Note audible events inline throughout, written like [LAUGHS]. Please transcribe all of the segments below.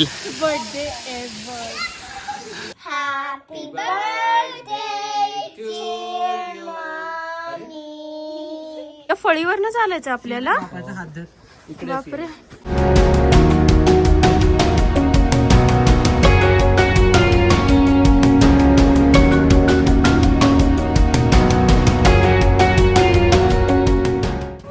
Birthday ever Happy birthday to mommy. या फळीवरनं चालायचं आपल्याला? बापरे.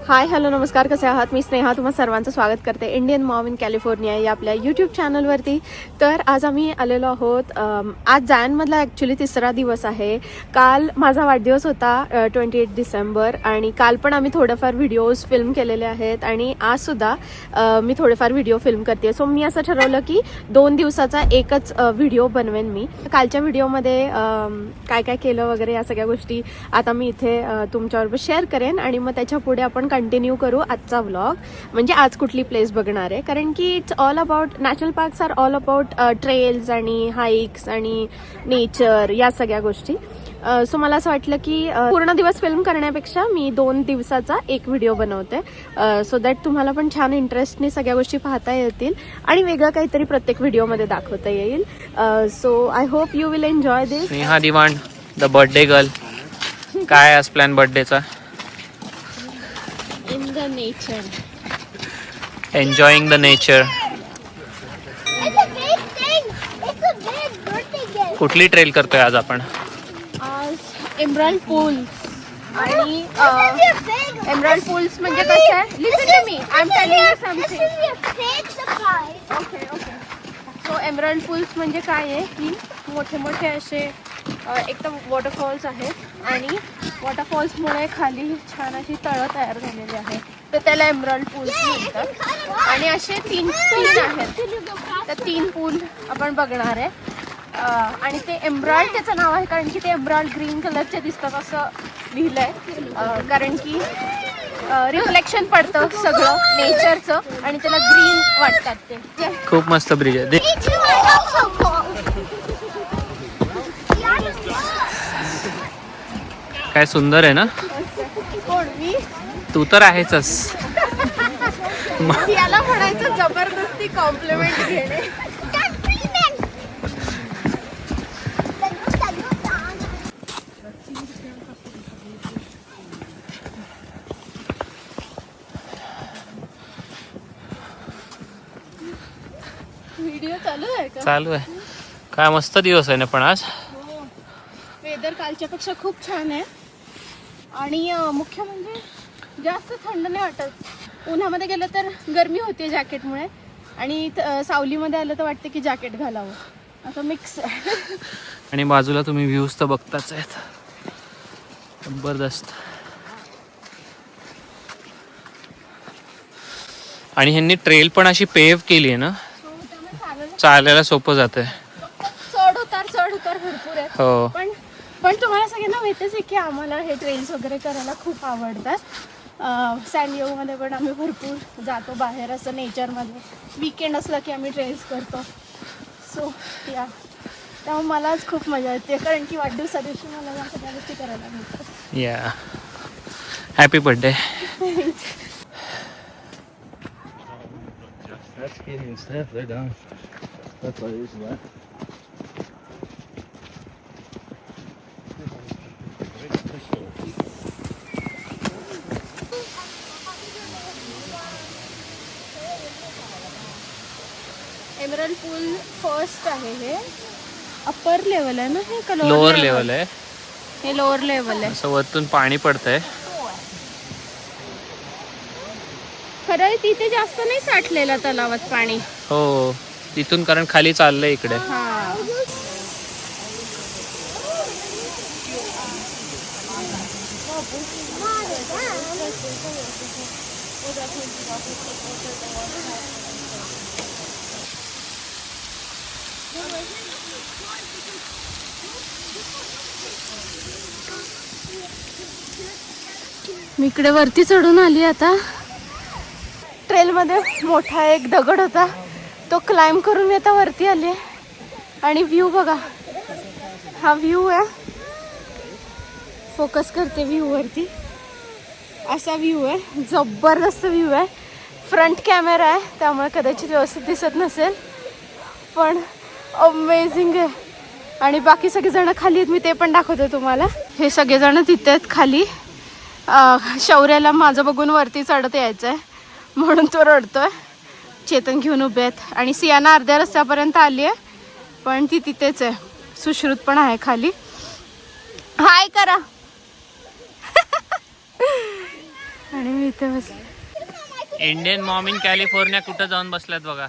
हाय हॅलो नमस्कार कसे आहात? मी स्नेहा तुम्हा सर्वांचं स्वागत करते इंडियन मॉम इन कॅलिफोर्निया या आपल्या यूट्यूब चॅनलवरती तर आज आम्ही आलेलो आहोत आज जायनमधला ॲक्च्युली तिसरा दिवस आहे. काल माझा वाढदिवस होता ट्वेंटी एट डिसेंबर आणि काल पण आम्ही थोडेफार व्हिडिओज फिल्म केलेले आहेत आणि आजसुद्धा मी थोडेफार व्हिडिओ फिल्म करते सो मी असं ठरवलं की दोन दिवसाचा एकच व्हिडिओ बनवेन मी. कालच्या व्हिडिओमध्ये काय काय केलं वगैरे या सगळ्या गोष्टी आता मी इथे तुमच्याबरोबर शेअर करेन आणि मग त्याच्या पुढे आपण कंटिन्यू करू आजचा व्लॉग म्हणजे आज कुठली प्लेस बघणार आहे? कारण की it's all about national parks are all about trails आणि हाईक्स आणि नेचर या सगळ्या गोष्टी. Uh, सो मला असं वाटलं की uh, पूर्ण दिवस फिल्म करण्यापेक्षा मी दोन दिवसाचा एक व्हिडिओ बनवते. Uh, सो दॅट तुम्हाला पण छान इंटरेस्टने सगळ्या गोष्टी पाहता येतील आणि वेगळं काहीतरी प्रत्येक व्हिडिओमध्ये दाखवता येईल. So I hope you will enjoy this Sneha Diwan the birthday girl काय आज प्लॅन बर्थडेचा It's a big thing. It's a big birthday gift. कुठली ट्रेल करतोय आज आपण? आज एम्ब्रॉल्ड पूल आणि. एम्ब्रॉल्ड पूल्स म्हणजे कसं आहे? Listen to me I am telling you something. Okay okay so emerald pools म्हणजे काय आहे? की मोठे मोठे असे अ, एक तर वॉटरफॉल्स आहेत. आणि वॉटरफॉल्समुळे खाली छान अशी तळं तयार झालेली आहेत. तर त्याला एमरल्ड पूल्स म्हणतात. आणि असे तीन तीन आहेत. तर तीन पूल आपण बघणार आहे. आणि ते एम्ब्रॉइड त्याचं नाव आहे कारण की ते एम्ब्रॉइड ग्रीन कलरचे दिसतात असं लिहिलंय. अ, कारण की रिफ्लेक्शन पडतं सगळं नेचरचं आणि त्याला ग्रीन वाटतात ते. खूप मस्त ब्रिज आहे. काय सुंदर आहे ना? तू तर आहेच याला म्हणायचं जबरदस्ती कॉम्प्लिमेंट घेणे. व्हिडिओ चालू आहे का? चालू आहे. काय मस्त दिवस आहे ना पण आज. वेदर कालच्या पेक्षा खूप छान आहे. आणि मुख्य म्हणजे जास्त थंड नाही वाटत. उन्हामध्ये गेलं तर गरमी होते जॅकेटमुळे. आणि सावलीमध्ये आलं तर वाटतं की जॅकेट घालावं. असं मिक्स [LAUGHS] आणि बाजूला तुम्ही व्ह्यूज तर बघताच आहेत. जबरदस्त. आणि ह्यांनी ट्रेल पण अशी पेव केली आहे ना? चालायला सोपं जात आहे चढ उतार चढ उतार भरपूर आहेत. हो. पण पण तुम्हाला सगळ्यांना माहितीच आहे की आम्हाला हे ट्रेल्स वगैरे करायला खूप आवडतात. सँडिओमध्ये पण आम्ही भरपूर जातो बाहेर असं नेचरमध्ये विकेंड असलं की आम्ही ट्रेल्स करतो. सो या त्यामुळे मलाच खूप मजा येते. कारण की वाढदिवसा दिवशी मला या सगळ्या गोष्टी करायला मिळतात. या happy birthday That's getting stuff. They're done. That's what it is left. Emerald pool first आहे हे. अप्पर लेवल आहे ना हे का लोअर लेवल आहे. हे लोअर लेवल आहे. असं वरतून पाणी पडतंय. खरं तिथे जास्त नाही साठलेलं तलावात पाणी. हो तिथून कारण खाली चाललंय इकडे. हा. मी इकडे वरती चढून आली आता. ट्रेलमध्ये मोठा एक दगड होता. तो क्लाइंब करून मी आता वरती आली. आणि व्ह्यू बघा. हा व्ह्यू आहे. फोकस करते व्ह्यू वरती. असा व्ह्यू आहे. जबरदस्त व्ह्यू आहे. फ्रंट कॅमेरा आहे. त्यामुळे कदाचित व्यवस्थित दिसत नसेल. पण अमेझिंग आहे. आणि बाकी सगळेजण खाली आहेत मी ते पण दाखवते तुम्हाला. हे सगळेजण तिथे आहेत खाली. शौर्याला माझं बघून वरती चढत यायचं आहे म्हणून तो रडतोय. चेतन घेऊन उभे आहेत. आणि सियाना अर्ध्या रस्त्यापर्यंत आली आहे. पण ती तिथेच आहे. सुश्रुत पण आहे खाली. हाय करा. आणि मी इथे बसले. इंडियन मॉम इन कॅलिफोर्निया कुठं जाऊन बसल्यात बघा.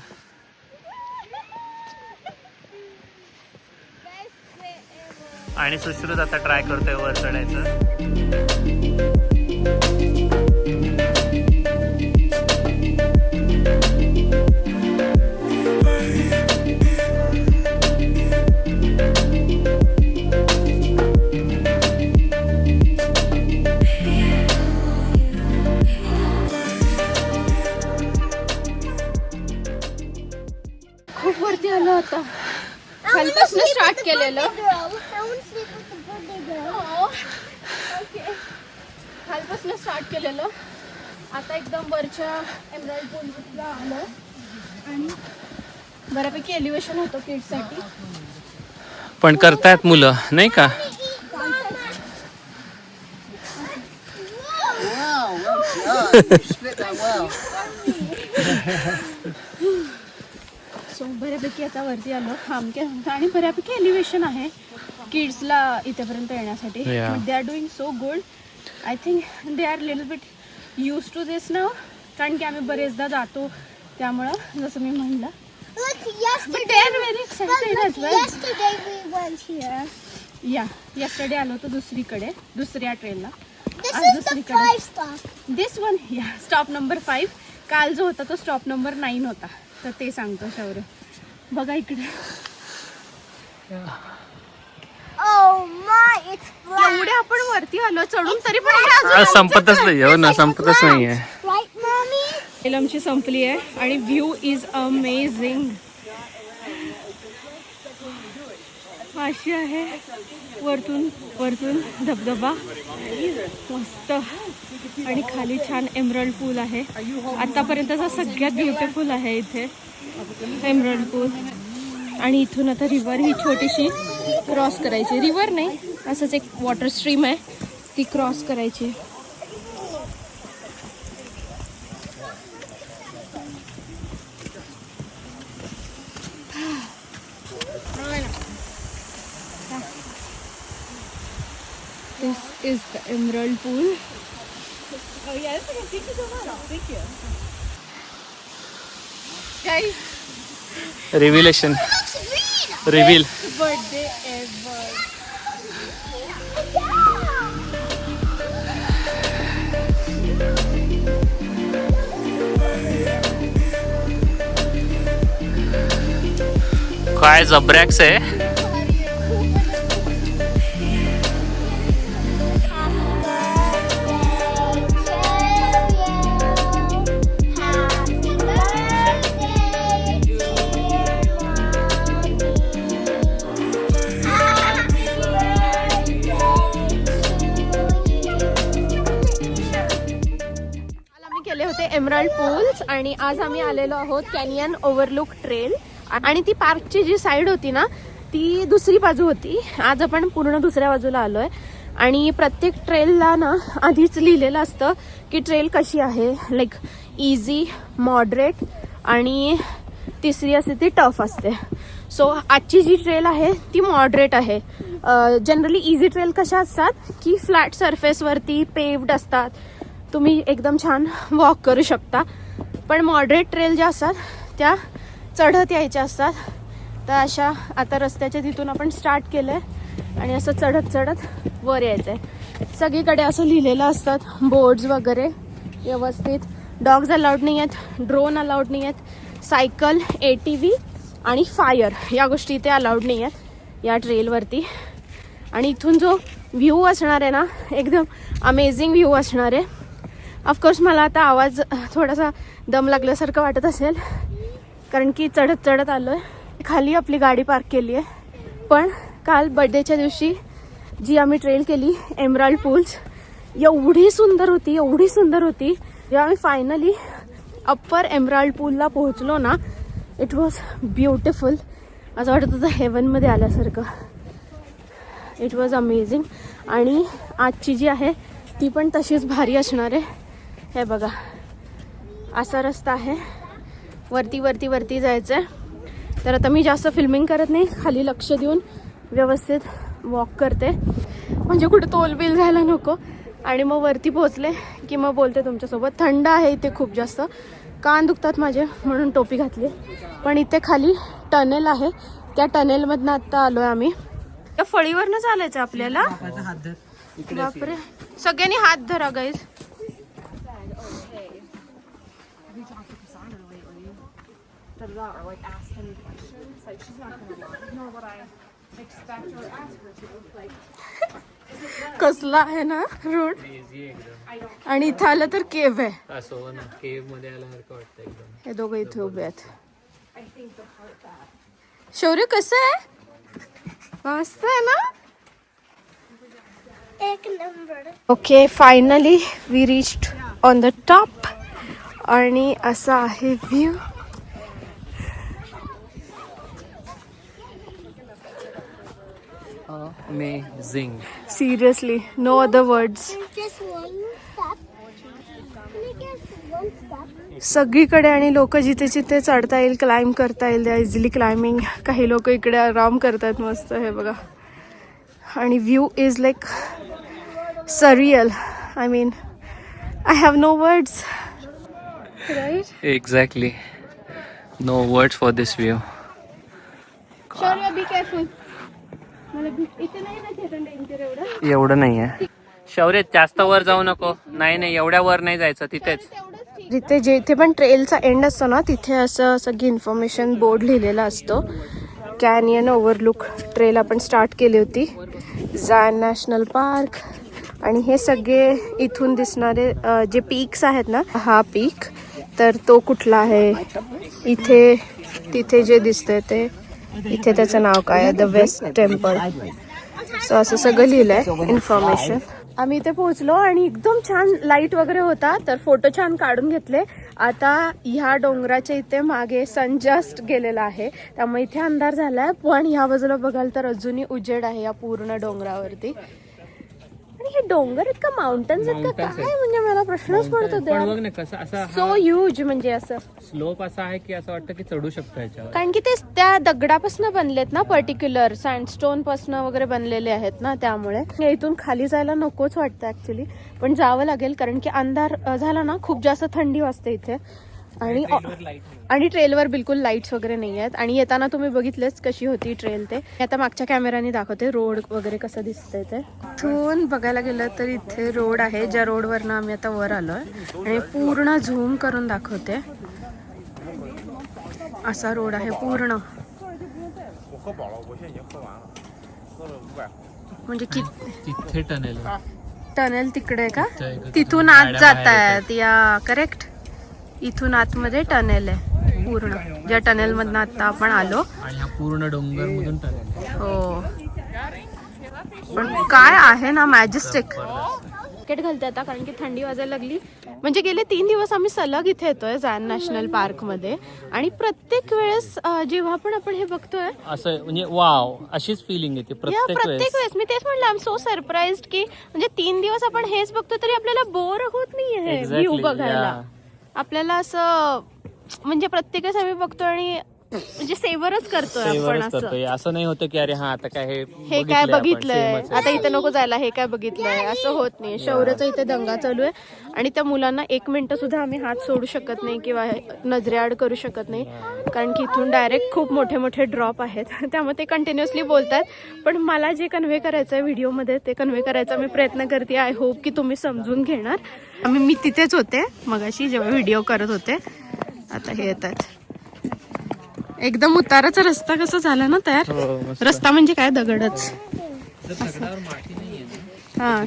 आणि सुश्रुत आता ट्राय करतोय वर चढायचं. आता एकदम वरच्या एम्ब्रॉइड पूलला आलं आणि बऱ्यापैकी एलिव्हेशन होतं किड्ससाठी पण करतायत मुलं नाही का? सो बऱ्यापैकी आता वरती आलो आमके आणि बऱ्यापैकी एलिव्हेशन आहे किड्सला इथेपर्यंत येण्यासाठी. They are doing so good I think they are little bit used to this ना कारण की आम्ही बरेचदा जातो त्यामुळं जसं मी म्हणलं. या यस्टरडे आलो होतो दुसरीकडे दुसऱ्या ट्रेनला This आज is the दुसरीकडे. five stop. दिस वन या स्टॉप नंबर फाईव्ह काल जो होता तो स्टॉप नंबर नाईन होता. तर ते सांगतो शौर्य. बघा इकडे Oh my, it's black. एवढे आपण वरती आलो चढून तरी पण संपतच नाही हो ना संपतच संपली आहे आणि व्ह्यू इज अमेझिंग अशी आहे. वरतून वरतून धबधबा. मस्त. आणि खाली छान एमरल्ड पूल आहे. आतापर्यंतचा सगळ्यात ब्युटिफुल आहे इथे. एमरल्ड पूल आणि इथून आता रिव्हर ही छोटीशी क्रॉस करायची. रिवर नाही असंच एक वॉटर स्ट्रीम आहे. ती क्रॉस करायची. This is the emerald pool revelation reveal birthday काय जबरॅक्स आहे? केले होते एमराल्ड पूल्स आणि आज आम्ही आलेलो आहोत कॅनियन ओव्हरलुक ट्रेल. आणि ती पार्कची जी साईड होती ना ती दुसरी बाजू होती. आज आपण पूर्ण दुसऱ्या बाजूला आलोय. आणि प्रत्येक ट्रेलला ना आधीच लिहिलेलं असतं की ट्रेल कशी आहे. लाईक इझी मॉडरेट आणि तिसरी असते ती टफ असते. सो आजची जी ट्रेल आहे ती मॉडरेट आहे. जनरली इझी ट्रेल कशा असतात? की फ्लॅट सरफेसवरती पेव्ड असतात. तुम्ही एकदम छान वॉक करू शकता. पण मॉडरेट ट्रेल ज्या असतात त्या चढत यायच्या असतात. तर अशा आता रस्त्याच्या तिथून आपण स्टार्ट केलं आहे आणि असं चढत चढत वर यायचं आहे सगळीकडे असं लिहिलेलं असतात बोर्ड्स वगैरे. व्यवस्थित. डॉग्स अलाउड नाही आहेत ड्रोन अलाउड नाही आहेत सायकल ए टी व्ही आणि फायर या गोष्टी इथे अलाउड नाही आहेत या ट्रेलवरती आणि इथून जो व्ह्यू असणार आहे ना एकदम अमेझिंग व्ह्यू असणार आहे. ऑफकोर्स मला आता आवाज थोडासा दम लागल्यासारखं वाटत असेल. कारण की चढत चढत आलो आहे खाली आपली गाडी पार्क केली आहे. पण काल बड्डेच्या दिवशी जी आम्ही ट्रेल केली एमराल्ड पूल्स एवढी सुंदर होती एवढी सुंदर होती. जेव्हा आम्ही फायनली अप्पर एमराल्ड पूलला पोहोचलो ना इट वॉज ब्युटिफुल असं वाटत होतं हेवनमध्ये आल्यासारखं. इट वॉज अमेझिंग आणि आजची जी आहे ती पण तशीच भारी असणार आहे. हे बघा असा रस्ता आहे. वरती वरती वरती जायचं आहे तर आता मी जास्त फिल्मिंग करत नाही खाली लक्ष देऊन व्यवस्थित वॉक करते. म्हणजे कुठे तोलबिल जायला नको. आणि मग वरती पोहोचले की मग बोलते तुमच्यासोबत थंड आहे इथे खूप जास्त. कान दुखतात माझे म्हणून टोपी घातली. पण इथे खाली टनेल आहे. त्या टनेलमधनं आत्ता आलो आहे आम्ही. त्या फळीवरनं चालायचं आपल्याला? बापरे. सगळ्यांनी हात धरा गाईज कसला आहे ना रोड आणि इथं आलं तर केव आहे. असं ना केवमध्ये आल्यासारखं वाटतं एकदम. हे दोघं इथे उभे आहेत. शौर्य कसं आहे? मस्त आहे ना? एक number. Okay finally we reached on the top आणि असा आहे view amazing seriously no other words just one step? Just one step? सगळीकडे आणि लोक जिथे जिथे चढता येईल क्लाइंब करता येईल त्या इझिली क्लाइम्बिंग काही लोक इकडे आराम करतात मस्त हे बघा. आणि view is like surreal I mean I have no words right exactly no words for this view Shaurya be careful एवढं. एवढं नाही आहे शौर्य जास्त वर जाऊ नको. नाही नाही एवढ्या वर नाही जायचं तिथेच. जिथे जिथे पण ट्रेलचा एंड असतो ना तिथे असं सगळी इन्फॉर्मेशन बोर्ड लिहिलेला असतो. कॅनियन ओव्हरलुक ट्रेल आपण स्टार्ट केली होती. जान नॅशनल पार्क आणि हे सगळे इथून दिसणारे जे पीक्स आहेत ना हा पीक तर तो कुठला आहे? इथे तिथे जे दिसतंय ते इथे त्याचं नाव काय आहे? द वेस्ट टेम्पल सो असं सगळं लिहिलंय इन्फॉर्मेशन आम्ही इथे पोहोचलो आणि एकदम छान लाइट वगैरे होता तर फोटो छान काढून घेतले. आता ह्या डोंगराच्या इथे मागे सन जस्ट गेलेला आहे. त्यामुळे इथे अंधार झालाय. पण ह्या बाजूला बघाल तर अजूनही उजेड आहे या पूर्ण डोंगरावरती. आणि हे डोंगर आहेत का माउंटन्स आहेत का? Mountains काय म्हणजे मला प्रश्नच पडतो पण बघ ना कसं असं सो ह्यूज म्हणजे असं. स्लोप असा आहे की असं वाटतं की चढू शकतो याच्यावर. कारण की ते त्या दगडापासून बनलेत ना पर्टिक्युलर सँडस्टोनपासून वगैरे बनलेले आहेत ना त्यामुळे. इथून खाली जायला नकोच वाटतं ऍक्च्युली पण जावं लागेल कारण की अंधार अ, झाला ना खूप जास्त थंडी वाजते इथे. आणि आणि ट्रेलवर बिलकुल लाईट्स वगैरे नाही आहेत आणि येताना तुम्ही बघितलेच कशी होती ट्रेल ते. आता मागच्या कॅमेराने दाखवते रोड वगैरे कसं दिसतंय ते. इथून बघायला गेलं तर इथे रोड आहे. ज्या रोडवरनं आम्ही आता वर आलोय. आणि पूर्ण झूम करून दाखवते. असा रोड आहे पूर्ण. म्हणजे कि तिथे टनेल टनेल तिकडे का? तिथून आत जात आहेत या करेक्ट इथून आतमध्ये टनेल आहे पूर्ण. ज्या टनेल मधनं आता आपण आलो. आणि हा पूर्ण डोंगर मधून टनेल हो. पण काय आहे ना मॅजेस्टिक? जॅकेट घालते आता कारण की थंडी वाजायला लागली. म्हणजे गेले तीन दिवस आम्ही सलग इथे येतोय जान नॅशनल पार्कमध्ये आणि प्रत्येक वेळेस जेव्हा पण आपण हे बघतोय असं म्हणजे वाव अशीच फिलिंग येते प्रत्येक वेळेस. मी तेच म्हणलं आय एम सो सरप्राईज की म्हणजे तीन दिवस आपण हेच बघतो तरी आपल्याला बोर होत नाहीये हे व्ह्यू बघायला. आपल्याला असं म्हणजे प्रत्येकच आम्ही बघतो आणि म्हणजे सेवरच करतोय आपण असं. करतोय. असं नाही होतं की अरे हा आता काय हे हे काय आपण, बघितलंय? same च आहे. आता इथे नको जायला हे काय बघितलंय? असं होत नाही. शौर्याचा इथे दंगा चालू आहे. आणि त्या मुलांना एक मिनिट सुद्धा आम्ही हात सोडू शकत नाही किंवा नजरेआड करू शकत नाही. कारण की इथून डायरेक्ट खूप मोठे मोठे ड्रॉप आहेत. [LAUGHS] त्यामुळे ते कंटिन्युअसली बोलतात पण मला जे कन्व्हे करायचं आहे व्हिडिओमध्ये ते कन्व्हे करायचा मी प्रयत्न करते. आय होप की तुम्ही समजून घेणार. आम्ही मी तिथेच होते. मगाशी जेव्हा व्हिडिओ करत होते आता हे येतात. एकदम उताराचा रस्ता कसा झाला ना तयार? हो. रस्ता म्हणजे काय? दगडच. हा.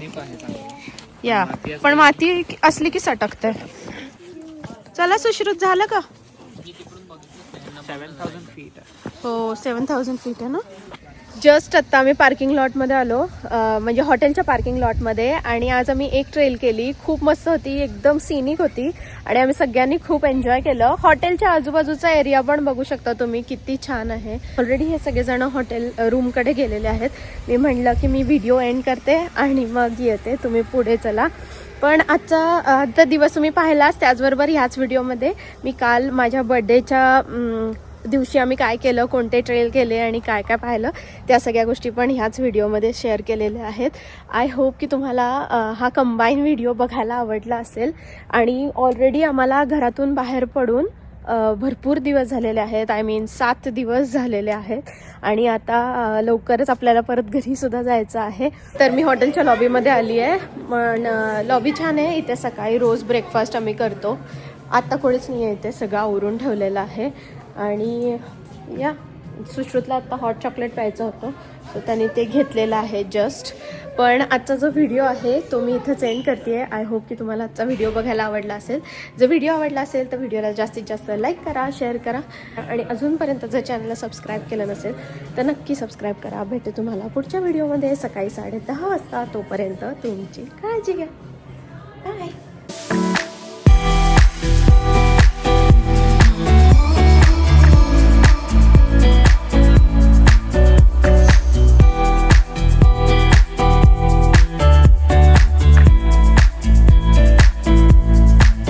या. पण माती असली की सटकते चला सुश्रुत झालं का? हो सेवन थाउजंड फीट आहे ना? जस्ट आत्ता आम्ही पार्किंग लॉटमध्ये आलो म्हणजे हॉटेलच्या पार्किंग लॉटमध्ये आणि आज आम्ही एक ट्रेल केली. खूप मस्त होती एकदम सिनिक होती आणि आम्ही सगळ्यांनी खूप एन्जॉय केलं. हॉटेलच्या आजूबाजूचा एरिया पण बघू शकता तुम्ही किती छान आहे. ऑलरेडी हे सगळेजण हॉटेल रूमकडे गेलेले आहेत. मी म्हटलं की मी व्हिडिओ एंड करते आणि मग येते. तुम्ही पुढे चला. पण आजचा आजचा दिवस तुम्ही पाहिलाच त्याचबरोबर ह्याच व्हिडिओमध्ये मी काल माझ्या बड्डेच्या दिवशी आम्ही काय केलं कोणते ट्रेल केले आणि काय काय पाहिलं त्या सगळ्या गोष्टी पण ह्याच व्हिडिओमध्ये शेअर केलेल्या आहेत. आय होप की तुम्हाला हा कंबाईन व्हिडिओ बघायला आवडला असेल. आणि ऑलरेडी आम्हाला घरातून बाहेर पडून भरपूर दिवस झालेले आहेत. आय मीन सात दिवस झालेले आहेत. आणि आता लवकरच आपल्याला परत घरीसुद्धा जायचं आहे. तर मी हॉटेलच्या लॉबीमध्ये आली आहे. पण लॉबी छान आहे. इथे सकाळी रोज ब्रेकफास्ट आम्ही करतो. आत्ता कोणीच नाही आहे इथे. सगळं आवरून ठेवलेलं आहे. आणि या सुश्रुतला आत्ता हॉट चॉकलेट प्यायचं होतं. तर त्याने ते घेतलेलं आहे जस्ट पण आजचा जो व्हिडिओ आहे तो मी इथं सेंड करते आहे आय होप की तुम्हाला आजचा व्हिडिओ बघायला आवडला असेल. जर व्हिडिओ आवडला असेल तर व्हिडिओला जास्तीत जास्त लाईक करा शेअर करा. आणि अजूनपर्यंत जर चॅनलला सबस्क्राईब केलं नसेल तर नक्की सबस्क्राईब करा. भेटू तुम्हाला पुढच्या व्हिडिओमध्ये सकाळी साडे दहा वाजता. तोपर्यंत तुमची काळजी घ्या. बाय